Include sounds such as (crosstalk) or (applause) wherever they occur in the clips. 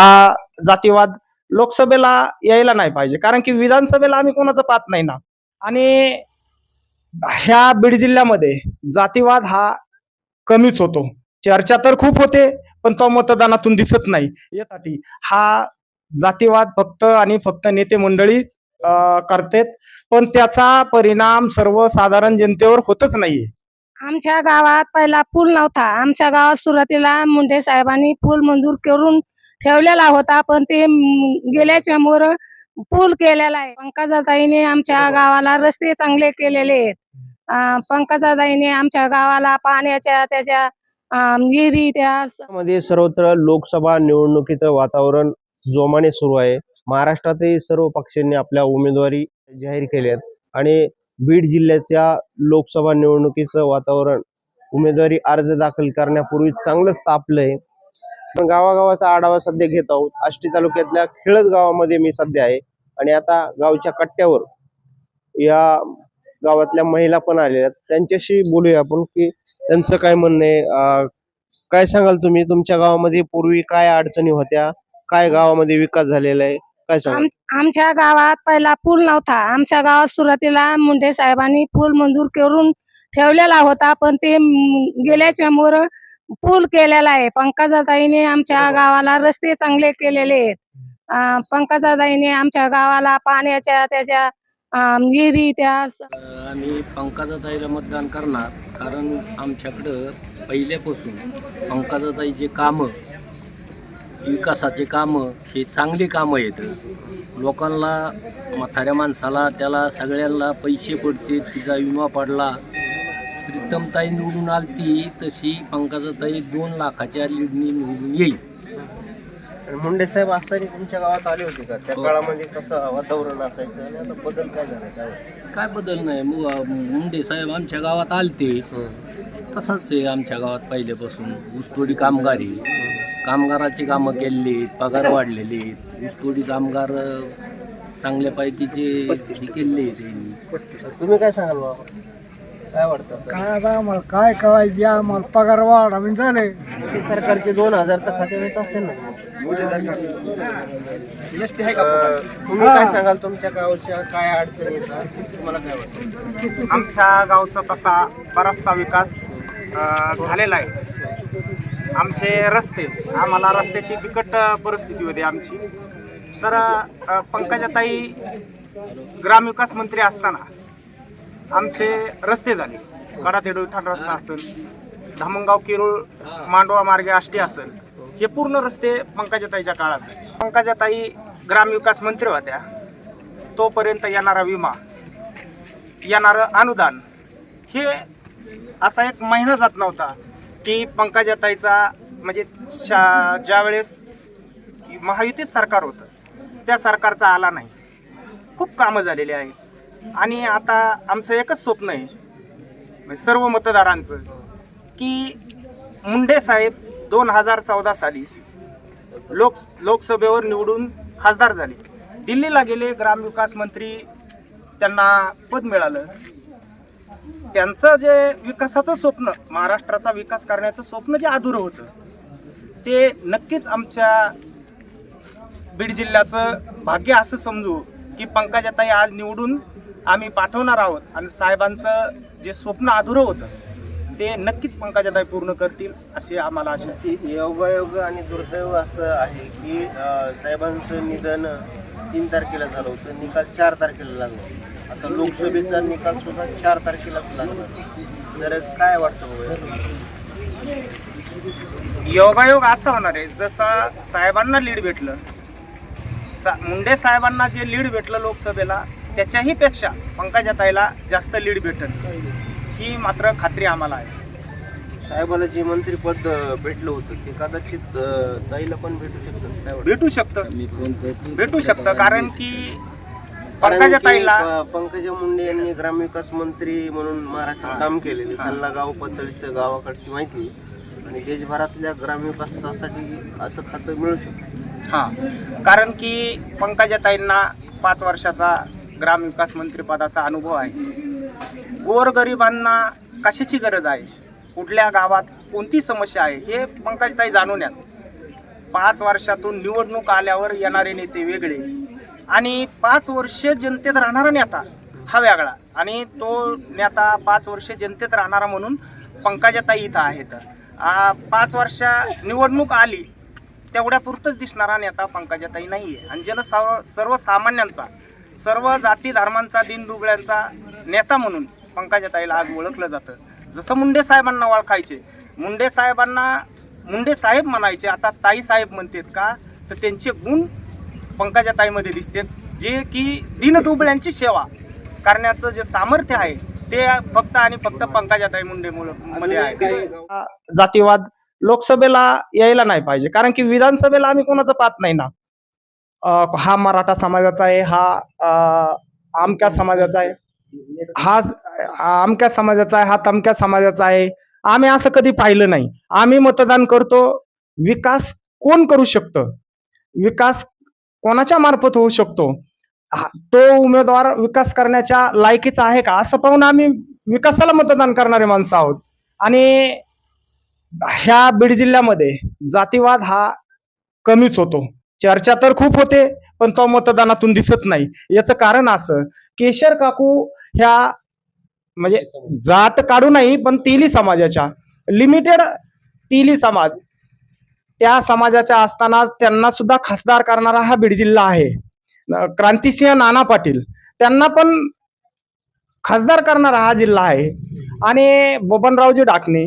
हा जातीवाद लोकसभेला यायला नाही पाहिजे. कारण की विधानसभेला आम्ही कोणाचं पाहत नाही ना. आणि ह्या बीड जिल्ह्यामध्ये जातीवाद हा कमीच होतो. चर्चा तर खूप होते पण तो मतदानातून दिसत नाही. यासाठी हा जातीवाद फक्त आणि फक्त नेते मंडळी अं, करतेत. पण त्याचा परिणाम सर्वसाधारण जनतेवर होतच नाहीये. आमच्या गावात पहिला पूल नव्हता. आमच्या गावात सुरुवातीला मुंडे साहेबांनी पूल मंजूर करून ठेवलेला होता पण ते म, गेल्याच्या मोर पूल केलेला आहे. पंकजाताईने आमच्या गावाला रस्ते चांगले केलेले आहेत. पंकजाताईने आमच्या गावाला पाण्याच्या त्याच्या अं, विहिरी त्या मध्ये सर्वत्र लोकसभा निवडणुकीचं वातावरण जोमाने सुरू आहे. महाराष्ट्रातही सर्व पक्षांनी आपल्या उमेदवारी जाहीर केल्या आणि बीड जिल्ह्याच्या लोकसभा निवडणुकीचं वातावरण उमेदवारी अर्ज दाखल करण्यापूर्वी चांगलंच तापलंय. गावागावाचा आढावा सध्या घेत आहोत. आष्टी तालुक्यातल्या खेळत गावामध्ये मी सध्या आहे. आणि आता गावच्या कट्ट्यावर या गावातल्या महिला पण आलेल्या त्यांच्याशी बोलूया आपण की त्यांचं काय म्हणणं आहे? काय सांगाल तुम्ही? तुमच्या गावामध्ये पूर्वी काय अडचणी होत्या? काय गावामध्ये विकास झालेला आहे? काय सांगाल? आमच्या गावात पहिला पूल नव्हता. आमच्या गावात सुरुवातीला मुंडे साहेबांनी पूल मंजूर करून ठेवलेला होता. पण ते म, गेल्याच्या मोर पूल केलेला आहे. पंकजाताईने आमच्या गावाला रस्ते चांगले केलेले आहेत. पंकजाताईने आमच्या गावाला पाण्याच्या त्याच्या विहिरी त्या आम्ही पंकजाताईला मतदान करणार. कारण आमच्याकडं पहिल्यापासून पंकजाताईचे कामं विकासाचे कामं हे चांगली कामं आहेत. लोकांना म्हाताऱ्या माणसाला त्याला सगळ्यांना पैसे पडते तिचा विमा पडला. प्रीतमताई निवडून आलती तशी पंकजाताई दोन लाखाच्या लीडनी निवडून येईल. मुंडे साहेब असताना तुमच्या गावात आले होते का? त्या हो. काळामध्ये कसं वातावरण असायचं आणि आता बदल काय झाला? काय काय बदल नाही मग मुंडे साहेब आमच्या गावात आलते. तसंच आहे आमच्या गावात पहिल्यापासून ऊसतोडी कामगारी कामगाराची कामं केलेली पगार वाढलेले ऊसतोडी कामगार अं, चांगल्यापैकीचे हे केलेले आहेत त्यांनी. तुम्ही काय सांगाल बाबा? काय वाटतं? काय आता आम्हाला काय कळायचे आम्हाला पगार वाढावी झाले. ते सरकारचे दोन हजार तर खात्यात येत असतील ना. अं, तुम्ही काय सांगाल तुमच्या गावच्या काय अडचणी येतात तुम्हाला काय वाटतं? आमच्या गावचा तसा बराचसा विकास अ, झालेला आहे. आमचे रस्ते आम्हाला रस्त्याची बिकट अ, परिस्थिती होती आमची. तर अ, पंकजाताई ग्रामविकास मंत्री असताना आमचे रस्ते झाले. कडाथेडू ठाण रस्ता असेल धामणगाव किरूळ मांडवा मार्गे आष्टी असेल हे पूर्ण रस्ते पंकजाताईच्या काळात पंकजाताई ग्रामविकास मंत्री होत्या. तोपर्यंत येणारा विमा येणारं अनुदान हे असा एक महिना जात नव्हता की पंकजाताईचा म्हणजे शा ज्यावेळेस महायुतीच सरकार होतं त्या सरकारचा आला नाही. खूप कामं झालेली आहेत. आणि आता आमचं एकच स्वप्न आहे म्हणजे सर्व मतदारांचं की मुंडे साहेब दोन हजार चौदा साली लोक लोकसभेवर निवडून खासदार झाले. दिल्लीला गेले ग्रामविकास मंत्री त्यांना पद मिळालं. त्यांचं जे विकासाचं स्वप्न महाराष्ट्राचा विकास करण्याचं स्वप्न जे अधुरं होतं ते नक्कीच आमच्या बीड जिल्ह्याचं भाग्य असं समजू की पंकजाताई आज निवडून आम्ही पाठवणार आहोत आणि साहेबांचं जे स्वप्न अधुरं होतं ते नक्कीच पंकजाताई पूर्ण करतील अशी आम्हाला आशा आहे. की योगायोग आणि दुर्दैव असं आहे की अं, साहेबांचं निधन तीन तारखेला झालं होतं निकाल चार तारखेला लागला आता लोकसभेचा निकाल सुद्धा चार तारखेलाच लागला तर काय वाटतं बाबा? योगायोग असा होणार आहे जसं साहेबांना लीड भेटलं सा मुंडे साहेबांना जे लीड भेटलं लोकसभेला त्याच्याही पेक्षा पंकजाताईला जास्त लीड भेटल. ही मात्र खात्री आम्हाला आहे. साहेबाला जे मंत्रीपद भेटलं होतं ते कदाचित अं, ताईला पण भेटू शकतं. काय वाटतं? भेटू शकतं. भेटू शकतं कारण की कारण की, पंकजाताईला प- पंकजा मुंडे यांनी ग्रामविकास मंत्री म्हणून महाराष्ट्रात काम केलेले. त्यांना गाव पातळीचं गावाकडची माहिती. आणि देशभरातल्या ग्रामविकासासाठी असं खातं मिळू शकतं. हां. कारण की पंकजाताईंना पाच वर्षाचा ग्रामविकास मंत्रिपदाचा अनुभव आहे. गोरगरिबांना कशाची गरज आहे? कुठल्या गावात कोणती समस्या आहे? हे पंकजताई जाणून यात पाच वर्षातून निवडणूक आल्यावर येणारे नेते वेगळे. आणि पाच वर्ष जनतेत राहणारा नेता हा वेगळा. आणि तो नेता पाच वर्ष जनतेत राहणारा म्हणून पंकजाताई इथं आहेत. पाच वर्ष निवडणूक आली तेवढ्यापुरतंच दिसणारा नेता पंकजाताई नाही आहे आणि जन सर्वसामान्यांचा सर्व जाती धर्मांचा दिनदुबळ्यांचा नेता म्हणून पंकजाताईला आज ओळखलं जातं. जसं मुंडे साहेबांना ओळखायचे. मुंडे साहेबांना मुंडे साहेब म्हणायचे आता ताई साहेब म्हणतात का तर त्यांचे गुण पंकजाताईमध्ये दिसतात. जे की दिनदुबळ्यांची सेवा करण्याचं जे सामर्थ्य आहे ते फक्त आणि फक्त पंकजाताई मुंडे मध्ये आहे. जातीवाद लोकसभेला यायला नाही पाहिजे. कारण की विधानसभेला आम्ही कोणाचं पाहत नाही ना. हा मराठा समाजाचा आहे हा आमक्या समाजाचा आहे. हा आमक्या समाजाचा आहे हा तमक्या समाजाचा आहे. आम्ही असं कधी पाहिलं नाही. आम्ही मतदान करतो. विकास कोण करू शकतं? विकास कोणाच्या मार्फत होऊ शकतो? हा- तो उमेदवार विकास करण्याच्या लायकीचा आहे का? असं पाहून आम्ही विकासाला मतदान करणारे माणसं आहोत. आणि ह्या बीड जिल्ह्यामध्ये जातीवाद हा कमीच होतो. चर्चा तर खूप होते पण तो मतदानातून दिसत नाही. याचं कारण असं केशर काकू ह्या म्हणजे जात काढू नाही पण तेली समाजाच्या लिमिटेड तेली समाज त्या समाजाच्या असताना त्यांना सुद्धा खासदार करणारा हा बीड जिल्हा आहे. क्रांतिसिंह नाना पाटील त्यांना पण खासदार करणारा हा जिल्हा आहे. आणि बबनरावजी डाकणे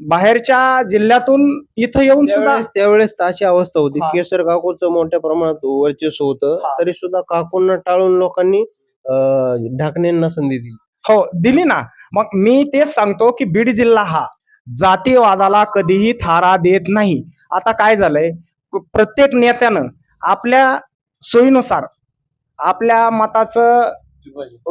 बाहेरच्या जिल्ह्यातून इथं येऊन सुद्धा त्यावेळेस त्यावेळेस तर अशी अवस्था होती. हा. केसर काकूचं मोठ्या प्रमाणात वर्चस्व होतं. हा. तरी सुद्धा काकूंना टाळून लोकांनी अं, ढाकणेंना संधी दिली. हो दिली ना. मग मी तेच सांगतो की बीड जिल्हा हा जातीवादाला कधीही थारा देत नाही. आता काय झालंय? क- प्रत्येक नेत्यानं आपल्या सोयीनुसार आपल्या मताचं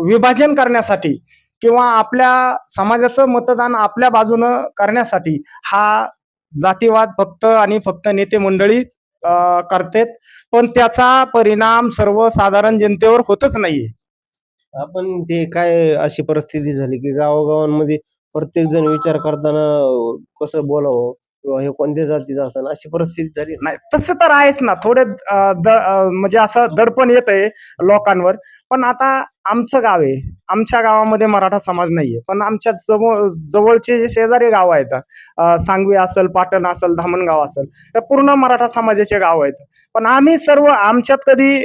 विभाजन करण्यासाठी किंवा आपल्या समाजाचं मतदान आपल्या बाजूनं करण्यासाठी हा जातीवाद फक्त आणि फक्त नेते मंडळी अं, करतेत. पण त्याचा परिणाम सर्वसाधारण जनतेवर होतच नाहीये. आपण ते काय अशी परिस्थिती झाली की गावागावांमध्ये प्रत्येक जण विचार करताना कसं बोलावं? किंवा हे कोणत्या जातीचं असं अशी परिस्थिती झाली. नाही तसं तर आहेच ना. थोडे द म्हणजे असं दडपण येत आहे लोकांवर. पण आता आमचं गाव आहे. आमच्या गावामध्ये मराठा समाज नाहीये. पण आमच्या जवळ जवळचे जे शेजारी गाव आहेत सांगवी असेल पाटण असेल धामणगाव असेल तर पूर्ण मराठा समाजाचे गाव आहेत. पण आम्ही सर्व आमच्यात कधी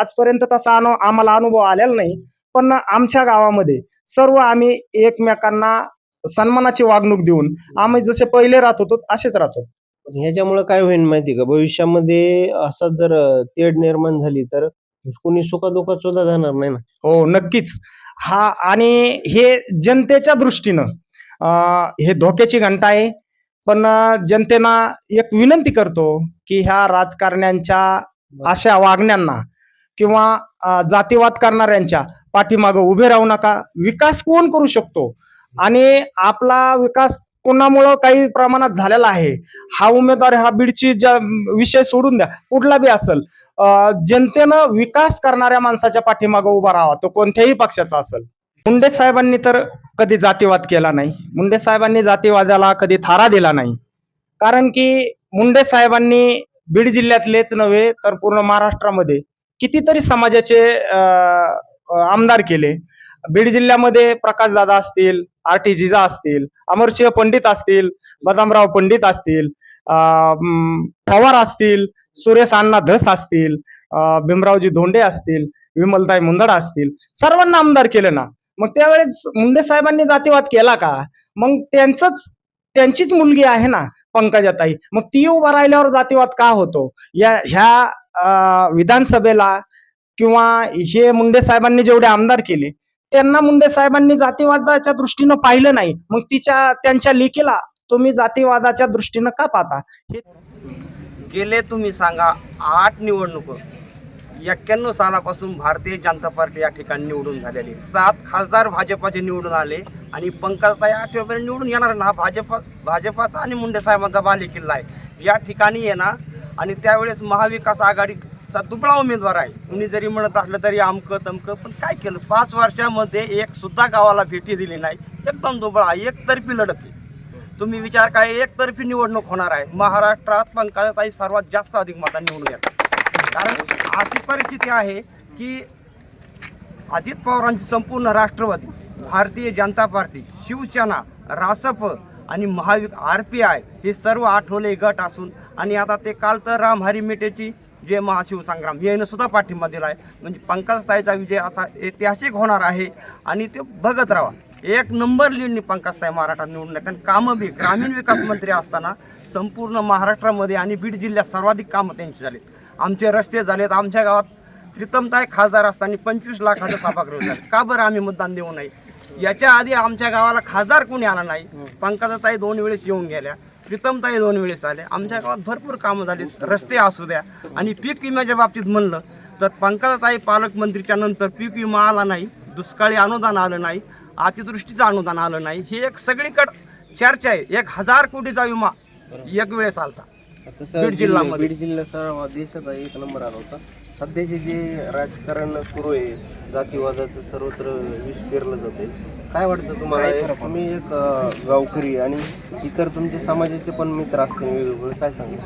आजपर्यंत तसा अनु आम्हाला अनुभव आलेला नाही. पण आमच्या गावामध्ये सर्व आम्ही एकमेकांना सन्मानाची वागणूक देऊन आम्ही जसे पहिले राहत होतो असेच राहतो पण ह्याच्यामुळे काय होईल माहिती का? भविष्यामध्ये असा जर तेढ निर्माण झाली तर कोणी सुखादुखात सुद्धा जाणार नाही ना? हो नक्कीच. हा आणि हे जनतेच्या दृष्टीनं हे धोक्याची घंटा आहे. पण जनतेना एक विनंती करतो की ह्या राजकारण्यांच्या अशा वागण्यांना किंवा जातीवाद करणाऱ्यांच्या पाठीमागं उभे राहू नका. विकास कोण करू शकतो? आणि आपला विकास कोणामुळं काही प्रमाणात झालेला आहे? हा उमेदवार हा बीडची ज्या विषय सोडून द्या कुठला बी असेल जनतेनं विकास करणाऱ्या माणसाच्या पाठीमागं उभा राहावा तो कोणत्याही पक्षाचा असेल. मुंडे साहेबांनी तर कधी जातीवाद केला नाही. मुंडे साहेबांनी जातीवादाला कधी थारा दिला नाही. कारण की मुंडे साहेबांनी बीड जिल्ह्यातलेच नव्हे तर पूर्ण महाराष्ट्रामध्ये कितीतरी समाजाचे आमदार केले. बीड जिल्ह्यामध्ये प्रकाशदादा असतील आर टी जिजा असतील अमरसिंह पंडित असतील बदामराव पंडित असतील पवार असतील सुरेश अण्णा धस असतील भीमरावजी धोंडे असतील विमलताई मुंदडा असतील सर्वांना आमदार केलं ना. मग त्यावेळेस मुंडे साहेबांनी जातीवाद केला का? मग त्यांचंच त्यांचीच मुलगी आहे ना पंकजाताई. मग ती उभा राहिल्यावर जातीवाद का होतो? या ह्या विधानसभेला किंवा हे मुंडे साहेबांनी जेवढे आमदार केले त्यांना मुंडे साहेबांनी जातीवादाच्या दृष्टीनं पाहिलं नाही. मग तिच्या त्यांच्या लेखीला तुम्ही जातीवादाच्या दृष्टीनं का पाहता? हे गेले तुम्ही सांगा आठ निवडणुक. एक्क्याण्णव सालापासून भारतीय जनता पार्टी या ठिकाणी निवडून झालेली सात खासदार भाजपाचे निवडून आले आणि पंकजताई आठव्यापर्यंत निवडून येणार ना. भाजपा भाजपाचा आणि मुंडे साहेबांचा बालेकिल्ला आहे. या ठिकाणी येणार आणि त्यावेळेस महाविकास आघाडी चा दुबळा उमेदवार आहे. कुणी जरी म्हणत असलं तरी आमकं तमकं पण काय केलं? पाच वर्षामध्ये एक सुद्धा गावाला भेटी दिली नाही. एकदम दुबळा एकतर्फी लढत आहे. तुम्ही विचार काय एकतर्फी निवडणूक होणार आहे. महाराष्ट्रात पंकजाताई सर्वात जास्त अधिक मतांनी निवडून येतात. कारण अशी परिस्थिती आहे की अजित पवारांची संपूर्ण राष्ट्रवादी भारतीय जनता पार्टी शिवसेना रासप आणि महाविक आर पी आय हे सर्व आठवले गट असून आणि आता ते काल तर राम हरी जे महाशिवसंग्राम. यानं सुद्धा पाठिंबा दिला आहे म्हणजे पंकजताईचा विजय आता ऐतिहासिक होणार आहे आणि ते बघत राहा. एक नंबर लिडनी पंकजताई महाराष्ट्रात निवडून कारण आणि कामं बी ग्रामीण विकास मंत्री असताना संपूर्ण महाराष्ट्रामध्ये आणि बीड जिल्ह्यात सर्वाधिक कामं त्यांची झालीत. आमचे रस्ते झालेत आमच्या गावात प्रीतमताई खासदार असताना पंचवीस लाखाचं सभागृह झाले. का बरं आम्ही मतदान देऊ नये? याच्या आधी आमच्या गावाला खासदार कोणी आला नाही? पंकजाताई दोन वेळेस येऊन गेल्या. प्रीतमताई दोन वेळेस आल्या आमच्या गावात भरपूर कामं झाली. रस्ते असू द्या. आणि पीक विम्याच्या बाबतीत म्हणलं तर पंकजाताई पालकमंत्रीच्या नंतर पीक विमा आला नाही. दुष्काळी अनुदान आलं नाही. अतिवृष्टीचं अनुदान आलं नाही. ही एक सगळीकडं चर्चा आहे. एक हजार कोटीचा विमा एक वेळेस आलता. बीड जिल्ह्यामध्ये. बीड जिल्हा सर्व देशात एक नंबर आला होता. सध्याचे जे राजकारण सुरू आहे जातीवादाचं सर्वत्र विष पेरलं जाते काय वाटतं तुम्हाला? एक- तुम्ही एक अं, गावकरी आणि इतर तुमचे समाजाचे पण मित्र असतील वेगवेगळे काय सांगा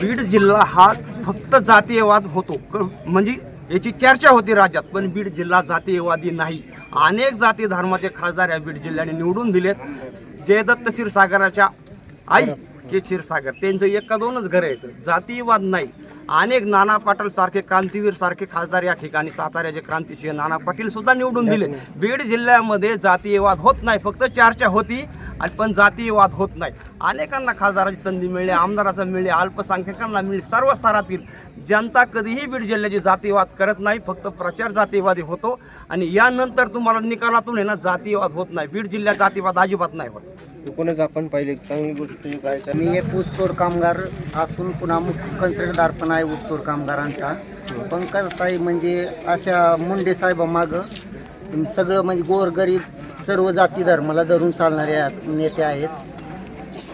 बीड जिल्हा हा फक्त जातीयवाद होतो. क- म्हणजे याची चर्चा होती राज्यात पण बीड जिल्हा जातीयवादी नाही. अनेक जाती धर्माचे खासदार या बीड जिल्ह्याने निवडून दिलेत. जयदत्त क्षीरसागराच्या आई के क्षीरसागर. त्यांचं एक का दोनच घर आहेत. जातीयवाद नाही. अनेक नाना पाटील सारखे क्रांतीवीर सारखे खासदार या ठिकाणी साताऱ्याचे क्रांतिसिंह नाना पाटील सुद्धा निवडून दिले. बीड जिल्ह्यामध्ये जातीयवाद होत नाही. फक्त चर्चा होती आणि पण जातीयवाद होत नाही. अनेकांना खासदाराची संधी मिळली आमदाराचा मिळली अल्पसंख्याकांना मिळली. सर्व स्तरातील जनता कधीही बीड जिल्ह्याची जातीयवाद करत नाही. फक्त प्रचार जातीयवादी होतो. आणि यानंतर तुम्हाला निकालातून आहे ना जातीयवाद होत नाही. बीड जिल्ह्यात जातीयवाद अजिबात नाही होत. एकूणच आपण पाहिले चांगली गोष्ट काय मी एक ऊसतोड कामगार असून पुन्हा मुख्य कंत्राटदार पण आहे ऊसतोड कामगारांचा. पंकजताई म्हणजे अशा मुंडे साहेबामागं सगळं म्हणजे गोरगरीब सर्व जाती धर्माला धरून चालणारे आहेत- नेते आहेत.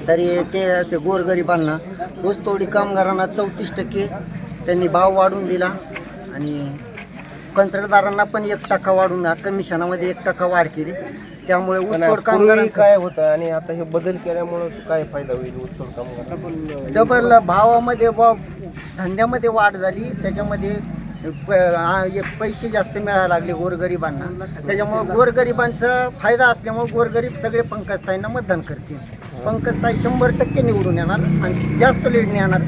तरी ते असे गोरगरिबांना ऊसतोडी कामगारांना चौतीस टक्के त्यांनी भाव वाढून दिला. आणि कंत्राटदारांना पण एक टक्का वाढून कमिशनामध्ये एक टक्का वाढ केली. त्यामुळे ऊसतोड पूर्वी कामगारांचा. काय होतं आणि आता हे बदल केल्यामुळे काय फायदा होईल उत्तर कामगार डबल भावामध्ये व धंद्यामध्ये वाढ झाली त्याच्यामध्ये प- आ- पैसे जास्त मिळायला लागले गोरगरिबांना. त्याच्यामुळे गोरगरिबांचा फायदा असल्यामुळे गोरगरीब सगळे पंकजताईंना मतदान करतील. पंकजताई शंभर टक्के निवडून येणार आणि जास्त लीडने येणार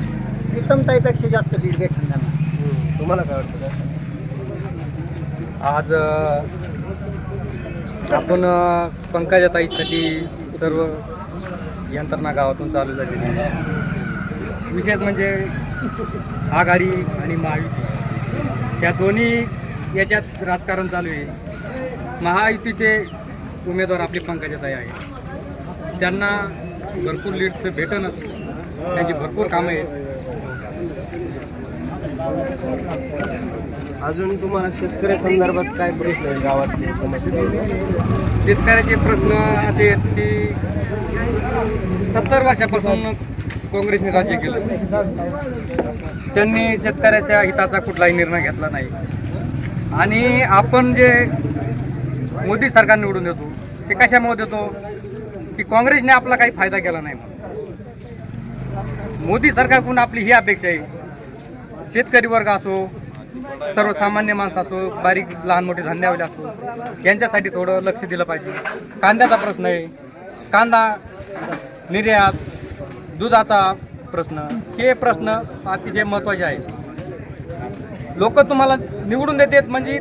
प्रीतमताईपेक्षा जास्त लीड भेटून जाणार तुम्हाला काय वाटतं? आज अ, आपण पंकजाताईसाठी सर्व यंत्रणा गावातून चालू झालेली आहे. विशेष म्हणजे आघाडी आणि महायुती. त्या दोन्ही याच्यात राजकारण चालू आहे. महायुतीचे उमेदवार आपले पंकजाताई आहे त्यांना भरपूर लीड तर भेटणच त्यांची भरपूर कामं आहेत. अजून तुम्हाला शेतकऱ्या संदर्भात काय प्रश्न आहे गावातले समस्या शेतकऱ्याचे प्रश्न असे आहेत की सत्तर वर्षापासून काँग्रेसने राज्य केलं. त्यांनी शेतकऱ्याच्या हिताचा कुठलाही निर्णय घेतला नाही. आणि आपण जे मोदी सरकार निवडून देतो ते कशामुळे देतो? की काँग्रेसने आपला काही फायदा केला नाही म्हणून. मोदी सरकारकडून आपली ही अपेक्षा आहे शेतकरी वर्ग असो सर्वसामान्य माणसं असो बारीक लहान मोठे धंद्यावाले असो यांच्यासाठी थोडं लक्ष दिलं पाहिजे. कांद्याचा प्रश्न आहे. कांदा निर्यात दुधाचा प्रश्न हे प्रश्न अतिशय महत्त्वाचे आहेत. लोक तुम्हाला निवडून देतात म्हणजे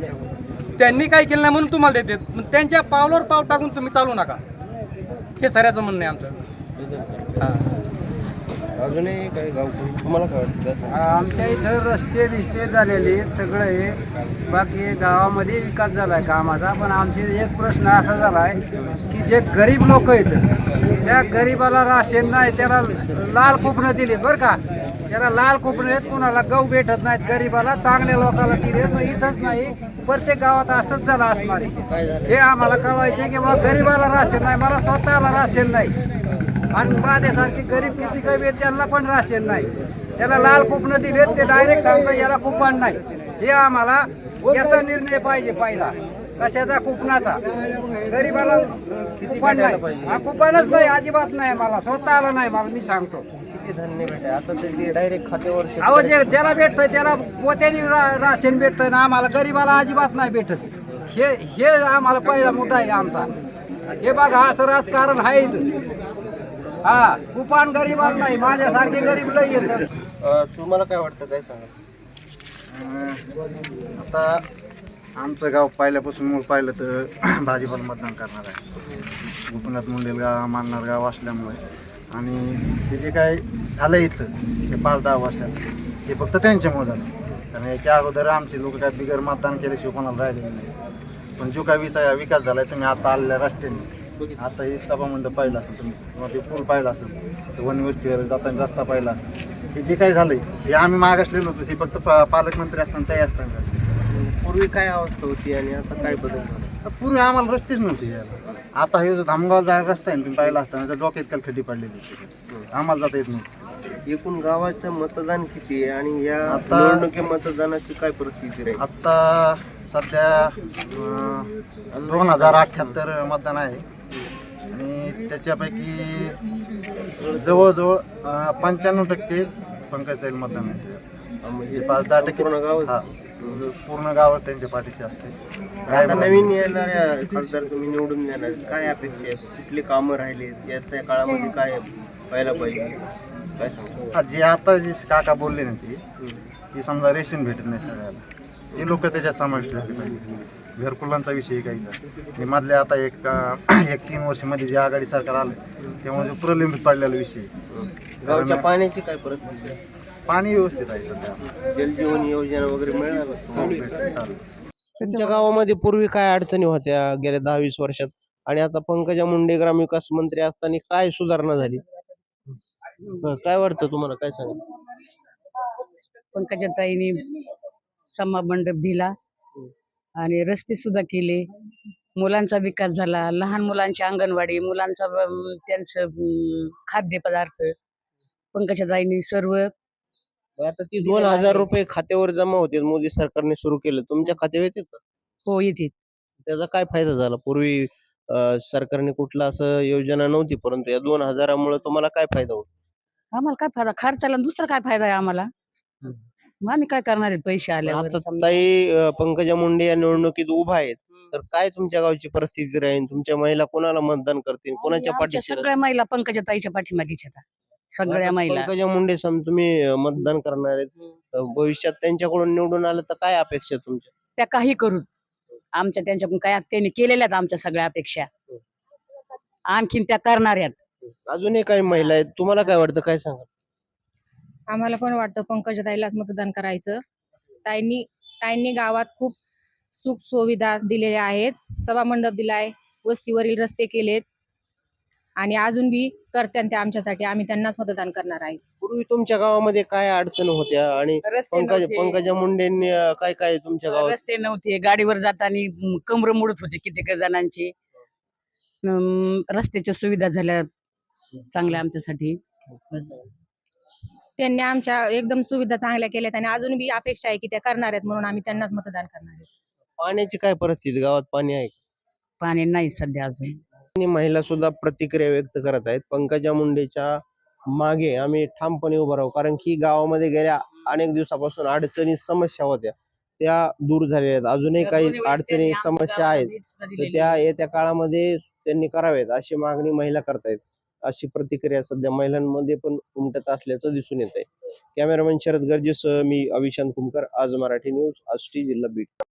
त्यांनी काय केलं नाही म्हणून तुम्हाला देतात. मग त्यांच्या पावलावर पाव टाकून तुम्ही चालू नका. हे सऱ्याचं म्हणणं आहे आमचं. हां. अजूनही काही गाव तुम्हाला काय वाटतं आमच्या इथं रस्ते बिस्ते झालेले आहेत सगळं आहे बाकी गावामध्ये विकास झाला आहे कामाचा पण आमचे एक प्रश्न असा झाला आहे की जे गरीब लोक आहेत त्या गरीबाला राशन नाही त्याला लाल कुपणं दिले बरं का. त्याला लाल कुपणं आहेत कुणाला गहू भेटत नाहीत गरीबाला चांगल्या लोकाला दिले मग इथंच नाही. प्रत्येक गावात असंच झालं असणार आहे. हे आम्हाला कळवायचे की बा गरीबाला राशन नाही मला स्वतःला राशन नाही. आणि माझ्यासारखे गरीब किती कमी आहेत त्यांना पण राशन नाही. त्याला लाल कुपनं दिलेत ते डायरेक्ट सांगतो याला कुपन नाही. हे आम्हाला याचा निर्णय पाहिजे पहिला. कशाचा? कुपनाचा. गरीबाला कुपन नाही. हा कुपनच नाही अजिबात नाही मला स्वतः आला नाही मला मी सांगतो. अहो जे ज्याला भेटतंय त्याला पोत्याने राशन भेटतंय ना आम्हाला गरीबाला अजिबात नाही भेटत. हे हे आम्हाला पहिला मुद्दा आहे आमचा. हे बघा असं राजकारण आहे इथं. हा कुपान गरीबाला नाही माझ्यासारखे गरीब लई येतं तुम्हाला काय वाटतं काय सांगा? आता आमचं गाव पहिल्यापासून मूळ पाहिलं तर (clears throat) भाजीपाला मतदान करणार आहे. गोपीनाथ मुंडेल गाव मानणार गाव असल्यामुळे. आणि ते जे काय झालं इथलं ते पाच दहा वर्षात हे फक्त त्यांच्यामुळे झालं. कारण याच्या अगोदर आमचे लोक काय बिगर मतदान केल्याशिवाय कोणाला राहिलेले नाही. पण जो काय विचा विकास झाला तुम्ही आता आलेल्या रस्त्याने आता हे सभामंडप पाहिलं असेल तुम्ही किंवा ते पूल पाहिलं असेल ते वनवस्तीवर जाताना रस्ता पाहिला असेल हे जे काही झालंय हे आम्ही मागासलेलो होतो हे फक्त पा- पालकमंत्री असताना ते असताना. पूर्वी काय अवस्था होती आणि आता काय बदल झाला? पूर्वी आम्हाला रस्तेच नव्हते यायला. आता हे जो धामगाव जायला रस्ता आहे ना, तुम्ही पाहिला असताना तर डोक्यात काल खड्डी पडलेली होती. आम्हाला जाता येत नव्हतं. एकूण गावाचं मतदान किती आहे आणि या आता- निवडणुकी मतदानाची काय परिस्थिती राहील? आत्ता सध्या दोन हजार अठ्ठ्याहत्तर मतदान आहे. आणि त्याच्यापैकी जवळजवळ पंच्याण्णव टक्के पंकज ताईल मतदान आहे. म्हणजे पाच दहा टक्के पूर्ण गावच? हा. पूर्ण गावच त्यांच्या पाठीशी असते. आता नवीन येणाऱ्या खासदार तुम्ही निवडून देणार. काय अपेक्षा आहेत? कुठली कामं राहिली येत्या काळामध्ये काय व्हायला पाहिजे? काय हा, जे आता जे काका बोलले ना ती की समजा रेशन भेटत नाही सगळ्याला. ते लोक त्याच्यात समाविष्ट झाले पाहिजे. घरकुलांचा विषय काहीचा आणि मधले आता एक एक तीन वर्षामध्ये जे आघाडी सरकार आलं तेव्हा जो प्रलंबित पडलेला विषय. गावच्या पाण्याची काय परिस्थिती पाणी व्यवस्थित आहे सध्या. जलजीवन योजना वगैरे मिळणार चालू चालू तुमच्या गावामध्ये पूर्वी काय अडचणी होत्या गेल्या दहा वीस वर्षात? आणि आता पंकजा मुंडे ग्रामविकास मंत्री असताना काय सुधारणा झाली? हं, काय वाटतं तुम्हाला? काय सांगा पंकजाताईने समा मंडप दिला. आणि रस्ते सुद्धा केले. मुलांचा विकास झाला. लहान मुलांची अंगणवाडी मुलांचा त्यांचं खाद्यपदार्थ पंकजाताईंनी सर्व आता ती दोन हजार रुपये खात्यावर जमा होते. मोदी सरकारने सुरू केलं. तुमच्या खात्यावर येते का? हो येते. त्याचा काय फायदा झाला? पूर्वी सरकारने कुठला असं योजना नव्हती परंतु या दोन हजारामुळे तुम्हाला काय फायदा होतो? आम्हाला काय फायदा? खर्चाला दुसरा काय फायदा आहे आम्हाला? मग आम्ही काय करणार आहेत पैसे आल्यावर आता समजा. ताई अं, पंकजा मुंडे या निवडणुकीत उभा आहेत. तर काय तुमच्या गावची परिस्थिती राहील तुमच्या महिला कोणाला मतदान करतील? कोणाच्या आमच्या पाठीशी सगळ्या महिला पंकजाताईच्या पाठीमागेच येतात सगळ्या महिला. पंकजा मुंडे सम तुम्ही अं, मतदान करणार आहेत. अं, भविष्यात त्यांच्याकडून निवडून आलं तर काय अपेक्षा आहे तुमच्या? त्या काही करू आमच्या त्यांच्याकडून काय त्यांनी केलेल्या आमच्या सगळ्या अपेक्षा. आणखीन त्या करणार आहेत. अजूनही काही महिला आहेत. तुम्हाला काय वाटतं? काय सांगा आम्हाला पण वाटतं पंकजा ताईलाच मतदान करायचं. ताईंनी ताईंनी गावात खूप सुख सुविधा दिलेल्या आहेत. सभा मंडप दिलाय वस्तीवरील रस्ते केलेत. आणि अजून बी करत्यान त्या आमच्यासाठी आम्ही त्यांनाच मतदान करणार आहे. पूर्वी तुमच्या गावामध्ये काय अडचण होत्या? आणि रस्ते पंकज नव्हते. पंकजा मुंडेंनी अं, काय काय तुमच्या गावात? रस्ते नव्हते. गाडीवर जाताना कमर मोडत होते कित्येक जणांची. अं, रस्त्याच्या सुविधा झाल्या चांगल्या आमच्यासाठी. त्यांनी आमच्या एकदम सुविधा चांगल्या केल्यात आणि अजून बी अपेक्षा आहे की त्या करणार आहेत म्हणून आम्ही त्यांनाच मतदान करणार आहे. पाण्याची काय परिस्थिती? गावात पाणी आहे? का? पाणी नाही सध्या अजून. आणि महिला सुद्धा प्रतिक्रिया व्यक्त करत आहेत. पंकजा मुंडेच्या मागे आम्ही ठामपणे उभं राहू. कारण की गावामध्ये गेल्या अनेक दिवसापासून अडचणी समस्या होत्या. त्या दूर झालेल्या आहेत. अजूनही काही अडचणी समस्या आहेत. तर त्या येत्या काळामध्ये त्यांनी कराव्यात अशी मागणी महिला करतायत. अशी प्रतिक्रिया सध्या महिलांमध्ये पण उमटत असल्याचं दिसून येत आहे कॅमेरामॅन शरद गर्जेसह मी अविशांत कुमकर आज मराठी न्यूज आष्टी जिल्हा बीड.